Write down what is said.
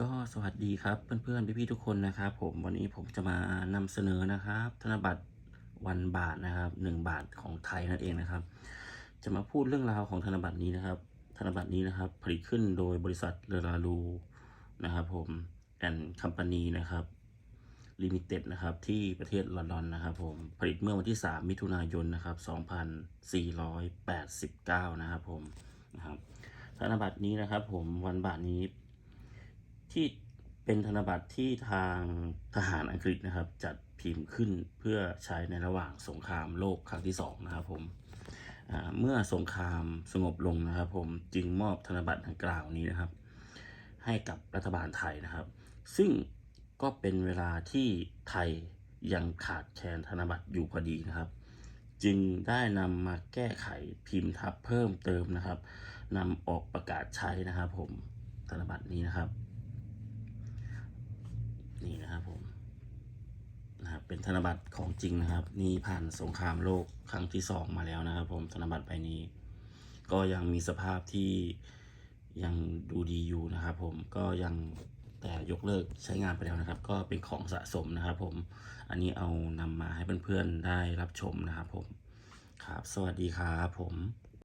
ก็สวัสดีครับเพื่อนๆพี่ๆทุกคนนะครับผมวันนี้ผมจะมานำเสนอนะครับ ธนบัตรวันบาทนะครับหนึ่งบาทของไทยนั่นเองนะครับ จะมาพูดเรื่องราวของธนบัตรนี้นะครับ ธนบัตรนี้นะครับ ผลิตขึ้นโดยบริษัทเรลาลูนะครับ ผมแอนด์คัมปานีนะครับลิมิเต็ดนะครับที่ประเทศลอนดอนนะครับ ผมผลิตเมื่อวันที่ 3 มิถุนายนนะครับ2489 นะครับ ผมนะครับธนบัตรนี้นะครับ ผมวันบาทนี้ ที่เป็นธนบัตรที่ทางทหารอังกฤษนะครับ จัดพิมพ์ขึ้นเพื่อใช้ในระหว่างสงครามโลกครั้งที่สองนะครับผมเมื่อสงครามสงบลงนะครับ ผมจึงมอบธนบัตรดังกล่าวนี้นะครับ ให้กับรัฐบาลไทยนะครับ ซึ่งก็เป็นเวลาที่ไทยยังขาดแคลนธนบัตรอยู่พอดีนะครับ จึงได้นำมาแก้ไขพิมพ์ทับเพิ่มเติมนะครับนำออกประกาศใช้นะครับ ผมธนบัตรนี้นะครับ นี่นะครับผมนะครับ เป็นธนบัตรของจริงนะครับ นี่ผ่านสงครามโลกครั้งที่สองมาแล้วนะครับ ผมธนบัตรใบนี้ ก็ยังมีสภาพที่ยังดูดีอยู่นะครับ ผมก็ยังแต่ยกเลิกใช้งานไปแล้วนะครับ ก็เป็นของสะสมนะครับ ผมอันนี้เอานำมาให้เพื่อนๆได้รับชมนะครับ ผมครับ สวัสดีครับผม